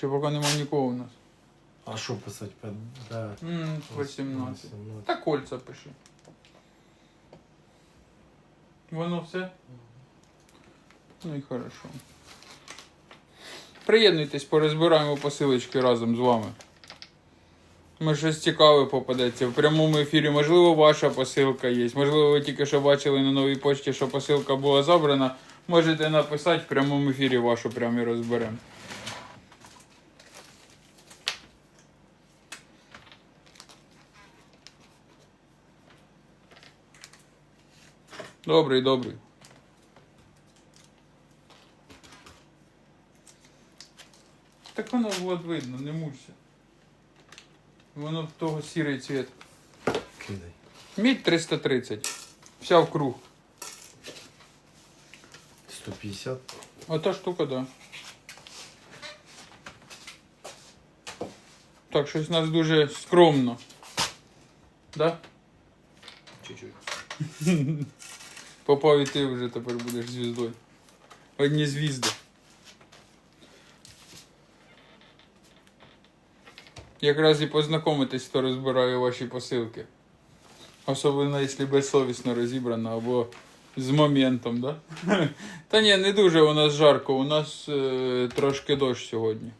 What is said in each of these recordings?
Чи поки нема нікого у нас? А що писати? М, 18. Та кольця пиши. Воно все? Ну і хорошо. Приєднуйтесь, порозбираємо посилочки разом з вами. Може, щось цікаве попадеться в прямому ефірі. Можливо, ваша посилка є. Можливо, ви тільки що бачили на новій почті, що посилка була забрана. Можете написати в прямому ефірі вашу прямо і розберемо. Добрий, добрий. Так воно от видно, не мучся. Воно в того сірий цвіт. Кидай. Мідь 330. Вся в круг. 150. Ота штука, да. Так, щось у нас дуже скромно. Да? Чуть-чуть. Попав і ти вже тепер будеш звіздою. Одні звізди. Якраз і познайомитись, хто розбирає ваші посилки. Особливо, якщо безсовісно розібрано або з моментом, да? Та ні, не дуже у нас жарко, у нас е, трошки дощ сьогодні.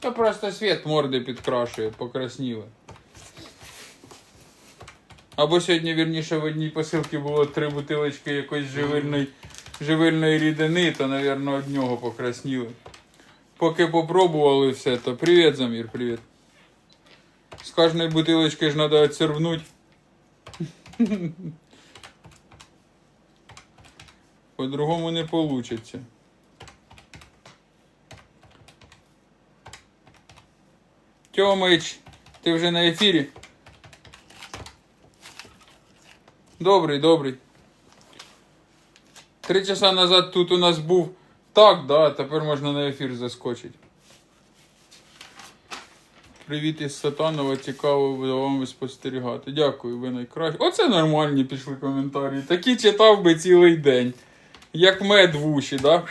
Та просто світ морди підкрашує, покрасніли. Або сьогодні, вірніше, в одній посилці було три бутилочки якоїсь живильної, живильної рідини, то, напевно, од нього покрасніли. Поки попробували все, то привіт, Замір, привіт. З кожної бутилочки ж треба відсервнути. По-другому не получится. Тьомич, ти вже на ефірі? Добрий, добрий. Три часа назад тут у нас був так, да, тепер можна на ефір заскочити. Привіт із Сатанова, цікаво за вами спостерігати. Дякую, ви найкращі. Оце нормальні пішли коментарі. Такі читав би цілий день. Як мед в уші, да?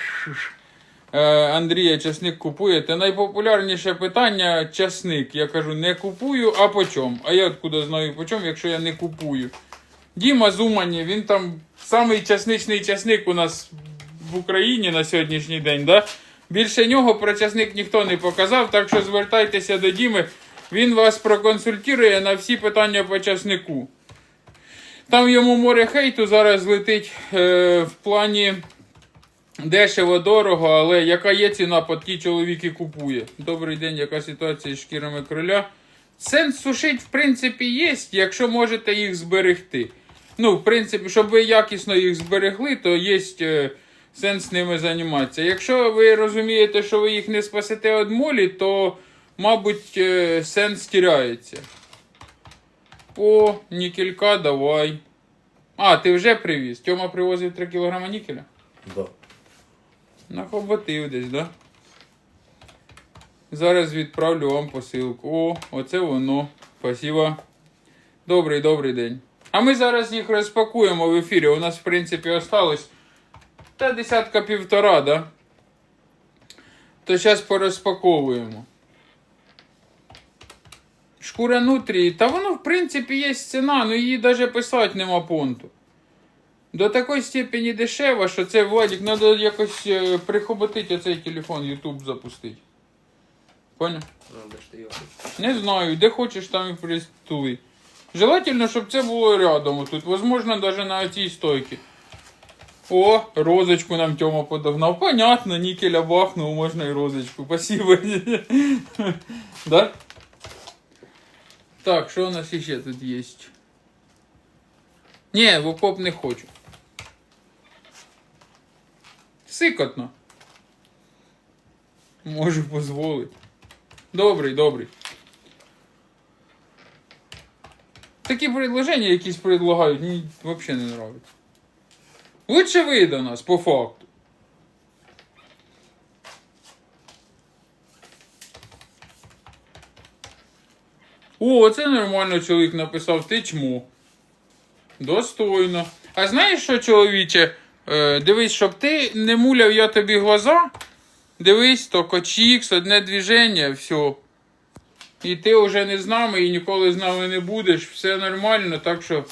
Е, Андрія, часник купуєте? Найпопулярніше питання часник. Я кажу, не купую, а по чому? А я откуда знаю по чому, якщо я не купую. Діма Зумані, він там самий часничний часник у нас в Україні на сьогоднішній день, да? Більше нього про часник ніхто не показав, так що звертайтеся до Діми, він вас проконсультує на всі питання по часнику. Там йому море хейту зараз летить е, в плані дешево, дорого, але яка є ціна, по тій чоловік і купує. Добрий день, яка ситуація з шкірами кроля? Сенс сушить, в принципі, є, якщо можете їх зберегти. Ну, в принципі, щоб ви якісно їх зберегли, то є е, сенс ними займатися. Якщо ви розумієте, що ви їх не спасете від молі, то, мабуть, е, сенс тіряється. О, нікелька, давай. А, ти вже привіз. Тьома привозив 3 кг нікеля? Да. Нахоботив десь, да? Зараз відправлю вам посилку. О, оце воно. Спасибо. Добрий, добрий день. А ми зараз їх розпакуємо в ефірі. У нас, в принципі, осталось та десятка півтора, да? То зараз порозпаковуємо. Шкура нутрії. Та воно, в принципі, є ціна, ну її навіть писати нема понту. До такої степені дешева, що це Владик, треба якось е, прихоботити оцей телефон, YouTube запустити. Понял? Ну? Не знаю, де хочеш, там і пристули. Желательно, щоб це було рядом тут. Возможно, навіть на цій стойці. О, розочку нам Тьома подогнав. Понятно, нікеля бахнув, можна і розочку. Спасибо. да? Так, що у нас ще тут є? Ні, в окоп не хочу. Сикотно. Можу дозволити. Добрий, добрий. Такі предложення якісь предлагають, мені взагалі не нравиться. Лучше ви до нас, по факту. О, це нормально чоловік написав, ти чмо. Достойно. А знаєш що, чоловіче? Е, дивись, щоб ти не муляв я тобі глаза. Дивись, то кочікс, одне движення, все. І ти вже не з нами і ніколи з нами не будеш. Все нормально, так що.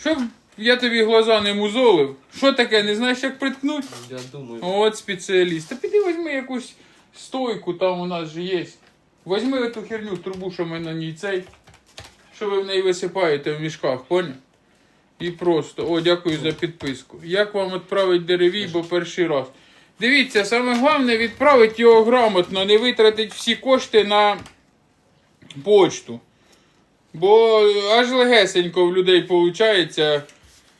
Щоб я тобі глаза не музолив. Що таке, не знаєш, як приткнуть? Я думаю. От спеціаліст. Та піди візьми якусь стойку, там у нас же є. Возьми эту херню, трубу, що ми на ній цей. Що ви в неї висипаєте в мішках, поняв? І просто. О, дякую за підписку. Як вам відправити деревій, бо перший раз. Дивіться, саме головне відправити його грамотно, не витратити всі кошти на почту. Бо аж легесенько в людей виходить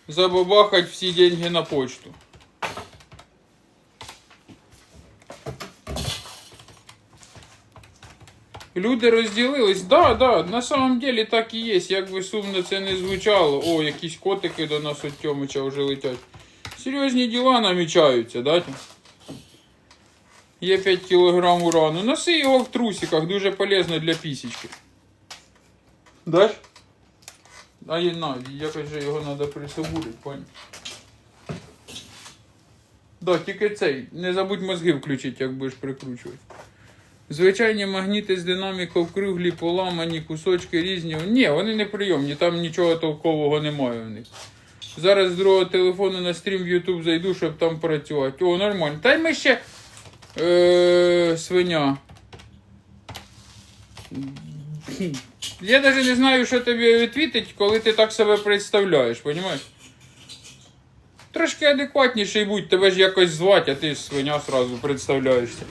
забабахати всі деньги на почту. Люди розділились. Да, да, на самом деле так і є. Як би сумно це не звучало. О, якісь котики до нас от Тьомича вже летять. Серйозні діла намічаються, да? Є 5 кг урану. Носи його в трусиках, дуже полезно для пісічки. Даш? А є на, якось же його треба присобурити, понял? Да, тільки цей. Не забудь мозги включити, як будеш прикручувати. Звичайні магніти з динаміків круглі, поламані, кусочки різні. Ні, вони не прийомні, там нічого толкового немає в них. Зараз з другого телефону на стрім в YouTube зайду, щоб там працювати. О, нормально. Та й ми ще. Е, свиня. Я навіть не знаю, що тобі відвітить, коли ти так себе представляєш, понімаєш? Трошки адекватніший будь, тебе ж якось звати, а ти свиня сразу представляєшся.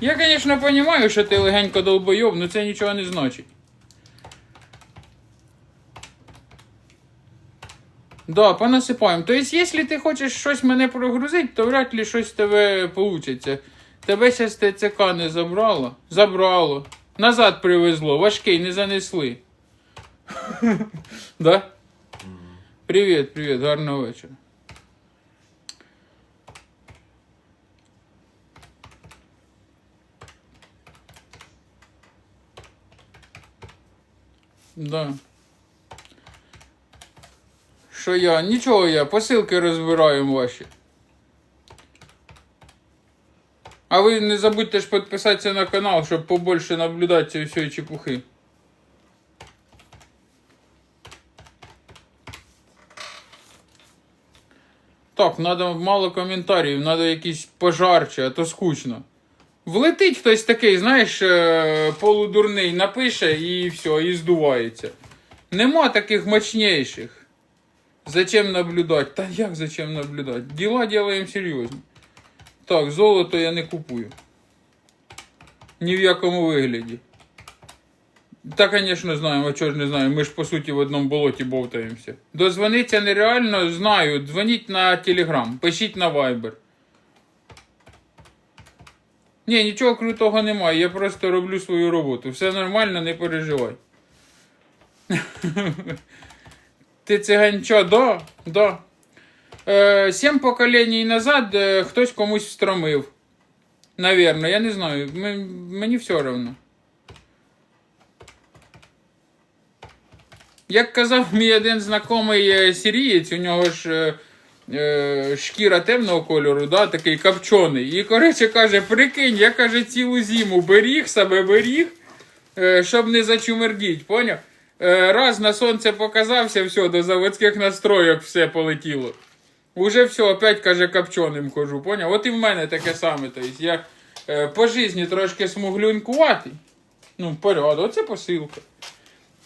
Я, звісно, розумію, що ти легенько долбойоб, але це нічого не значить. Да, понасипаємо. Тобто, якщо ти хочеш щось мене прогрузити, то вряд ли щось тебе вийде. Тебе ще з ТЦК не забрало? Забрало. Назад привезло, важкий, не занесли. Да? Привіт, привіт, гарного вечора. Да. Що я? Нічого я, посилки розбираємо ваші. А ви не забудьте ж підписатися на канал, щоб побольше наблюдати цієї всієї чепухи. Так, треба мало коментарів, треба якісь пожарче, а то скучно. Влетить хтось такий, знаєш, е, полудурний, напише і все, і здувається. Нема таких мощнейших. Зачем наблюдати? Та як зачем наблюдати? Діла делаємо серйозні. Так, золото я не купую. Ні в якому вигляді. Та, звісно, знаємо, а чого ж не знаємо. Ми ж по суті в одному болоті бовтаємося. Дозвониться нереально, знаю. Дзвоніть на Телеграм, пишіть на Viber. Ні, нічого крутого немає, я просто роблю свою роботу. Все нормально, не переживай. Ти циганчо, да, да. Е, сім поколінь назад е, хтось комусь встромив. Навірно, я не знаю. М- мені все одно. Як казав мій один знайомий е, сирієць, у нього ж е, е, шкіра темного кольору, да, такий копчений. І коротше каже, прикинь, я каже, цілу зиму беріг себе беріг, е, щоб не зачумердіть, поняв? Е, раз на сонце показався, все, до заводських настройок все полетіло. Уже все, опять каже, копченим хожу, поняв? От і в мене таке саме. Тобто я е, по житті трошки смуглюнькуватий. Ну, порядок, оце посилка.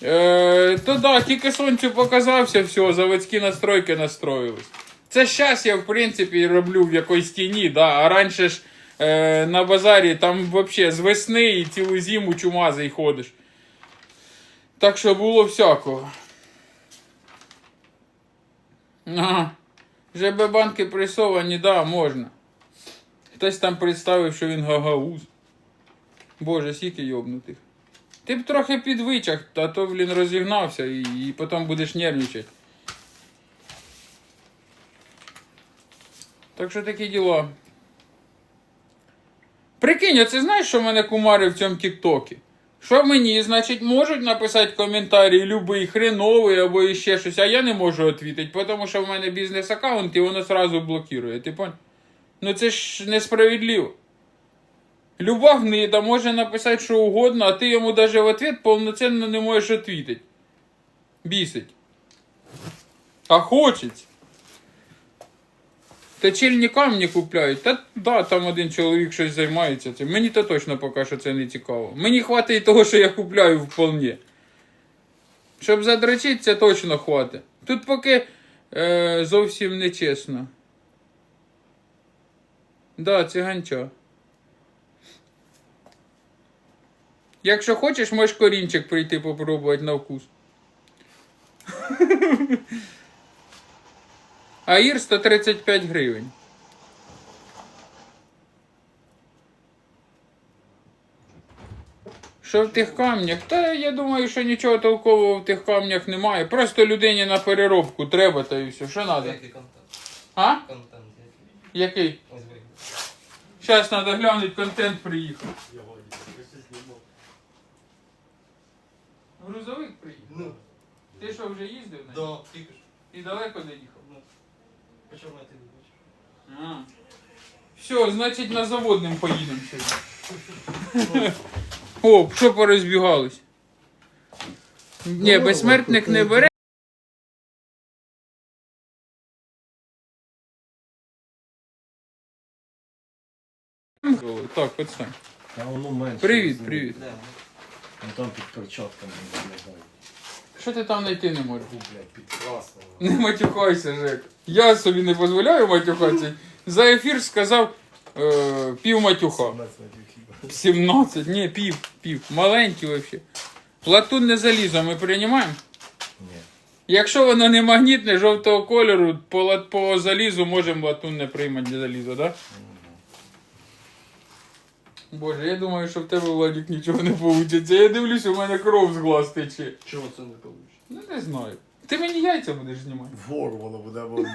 Е, то да, тільки сонцю показався, все, заводські настройки настроїлись. Це зараз я, в принципі, роблю в якоїсь тіні, да, а раніше ж е, на базарі там взагалі з весни і цілу зиму чумазий ходиш. Так що було всякого. Ага. ЖБ банки пресовані, да, можна. Хтось там представив, що він гагауз. Боже, скільки йобнутих. Ти б трохи підвичах, а то, блін, розігнався і, і потім будеш нервничати. Так що такі діла. Прикинь, а це знаєш, що мене кумари в цьому тіктокі? Що мені, значить, можуть написати коментарі любий хреновий або іще щось, а я не можу відповідати, тому що в мене бізнес-аккаунт і воно одразу блокує. Ти понял? Ну це ж несправедливо. Люба гнида може написати що угодно, а ти йому навіть в ответ повноцінно не можеш відповідати. Бісить. А хочеться. Точильні камні купляють. Та да, там один чоловік щось займається цим. Мені то точно поки що це не цікаво. Мені хватить того, що я купляю вполне. Щоб задрочити, це точно хватить. Тут поки е, зовсім не чесно. Да, циганча. Якщо хочеш, можеш корінчик прийти попробувати на вкус. Аїр 135 гривень. Що в тих камнях? Та я думаю, що нічого толкового в тих камнях немає. Просто людині на переробку треба та і все. Що треба? Який контент? А? Контент який? Який? Ось вийде. Зараз треба глянути, контент приїхав. Грузовик приїхав. Ну, Ти що вже їздив на да, тільки. І далеко доїхав? Почав на ти бачиш. А. Все, значить на заводним поїдемо сьогодні. О, що порозбігались? Ні, безсмертник не бере. Так, отстань. Та воно менше. Привіт, привіт. Ну там під перчатками виглядає. Що ти там знайти не можеш? Фу, блядь. Не матюкайся, Жек. Я собі не дозволяю матюхатися. За ефір сказав е, пів матюха. 17 хіба. 17, ні, пів, пів. Маленький вообще. Латунне залізо ми приймаємо? Ні. Якщо воно не магнітне, жовтого кольору, по, по залізу можемо латунне приймати залізо, так? Да? Боже, я думаю, що в тебе, Владик, нічого не вийде. Я дивлюсь, у мене кров з глаз тече. Чого це не вийде? Ну не знаю. Ти мені яйця будеш знімати. Вор воно буде воно.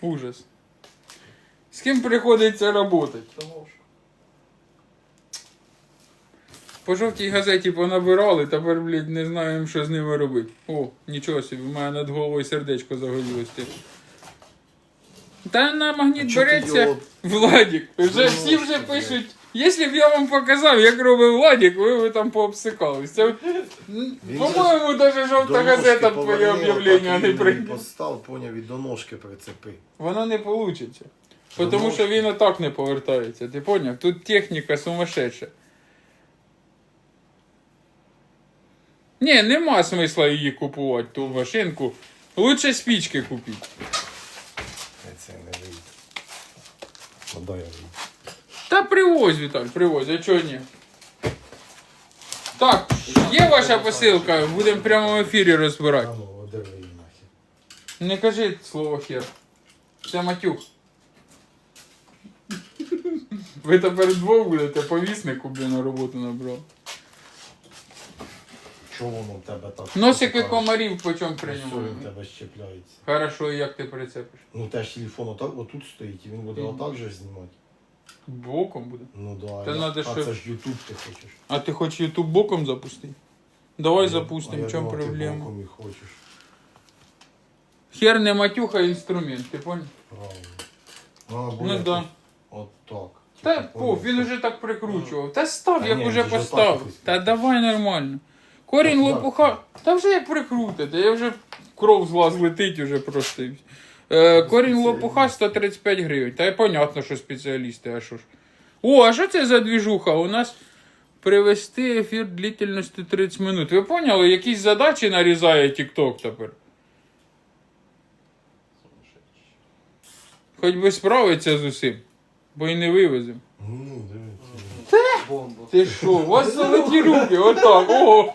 Ужас. З ким приходиться працювати? По жовтій газеті понабирали, тепер, блядь, не знаємо, що з ними робити. О, нічого собі, у мене над головою сердечко загорілось. Та на магніт чого ти береться його- Владік. Вже всі вже пишуть. Якщо б я вам показав, як робив Владік, ви б там пообсикались. Це, м, Він по-моєму, навіть жовта газета твоє об'явлення не прийде. Постав, поняв, і до ножки прицепи. Воно не вийде. Тому що він отак не повертається. Ти поняв? Тут техніка сумасшедша. Ні, нема смисла її купувати, ту машинку. Лучше спічки купити. Я це не вийде. Подай. Та привозь, Віталь, привозь, а чого ні? Так, є ваша посилка, будемо в прямому ефірі розбирати. А її нахер. Не кажи слово хер. Це матюк. Ви тепер двох будете повіснику, блін, на роботу набрав. Чого воно в тебе так? Носики комарів по чому що він в тебе щепляється. Хорошо, і як ти прицепиш? Ну теж телефон отак, отут стоїть, і він буде Мгм. отак же знімати. Боком буде. Ну да. Та я- надо, а щоб- це ж Ютуб ти хочеш. А ти хочеш YouTube боком запустити? Давай А запустимо, я в чому думав, ти проблема? боком і хочеш. Хер не матюха, інструмент, ти понял? Правильно. А, Ну да. От так. Та Типа, пов, він що- уже так прикручував. Та став, Та як ні, уже він же поставив. так якось. Та давай нормально. Корінь лопуха. Та вже як прикрутите, я вже кров з глаз летить уже просто. Е, корінь лопуха 135 гривень. Та й понятно, що спеціалісти, а що ж. О, а що це за двіжуха? У нас привести ефір длительністю 30 минут. Ви поняли, якісь задачі нарізає TikTok тепер? Хоч би справиться з усім, бо й не вивеземо. Ну. Ти що, у вас золоті руки, отак, ого.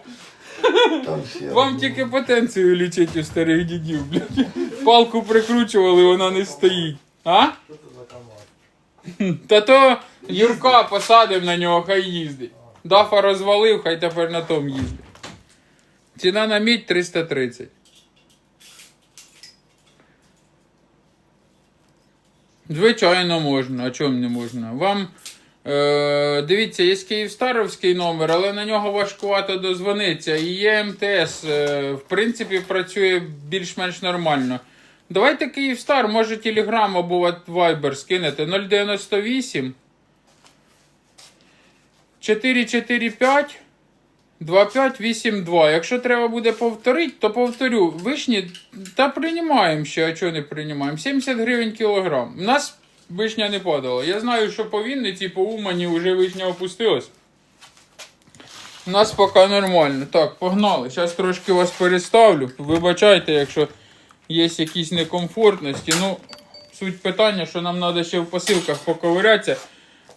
Там ще Вам тільки потенцію лічить у старих дідів, блядь. Палку прикручували, вона не стоїть. А? Що це за комар? Та то Юрка посадив на нього, хай їздить. Дафа розвалив, хай тепер на том їздить. Ціна на мідь 330. Звичайно, можна. А чому не можна? Вам е, дивіться, є Київстаровський номер, але на нього важкувато дозвонитися. І є МТС. Е, в принципі, працює більш-менш нормально. Давайте Київстар, може Телеграм або Viber скинете 098 445 2582. Якщо треба буде повторити, то повторю. Вишні та приймаємо ще, а чого не приймаємо? 70 гривень кілограм. У нас вишня не падала. Я знаю, що по Вінниці, по Умані вже вишня опустилась. У нас поки нормально. Так, погнали. Зараз трошки вас переставлю. Вибачайте, якщо є якісь некомфортності. Ну, суть питання, що нам треба ще в посилках поковирятися.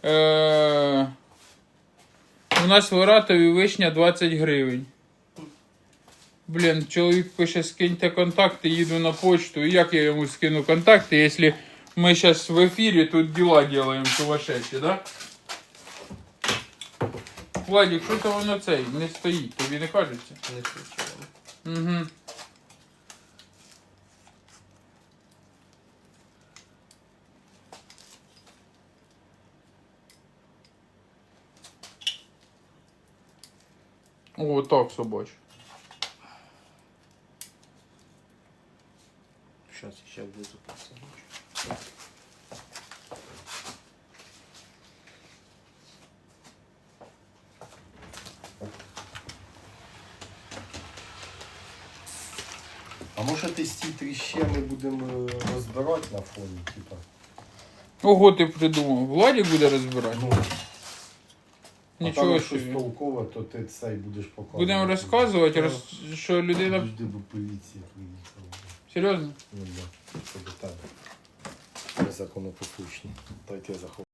Е- у нас в Оратові вишня 20 гривень. Блін, чоловік пише, скиньте контакти, їду на почту. І як я йому скину контакти, якщо ми зараз в ефірі тут діла робимо сумасшедші, да? Владик, що то воно цей не стоїть, тобі не кажеться? Не включили. Угу. О, так собач. Сейчас ще внизу посадочу. А може ти ці тріщі ми будемо е, розбирати на фоні, типа? Ого, ти придумав. Владик буде розбирати. Ну, а Нічого там щось собі. толкове, то ти цей будеш показувати. Будемо розказувати, роз... що людина. Завжди бо поліція приїхала. Серйозно? Ну, да, тебе. Ми законопослушні. Дайте я захоплю.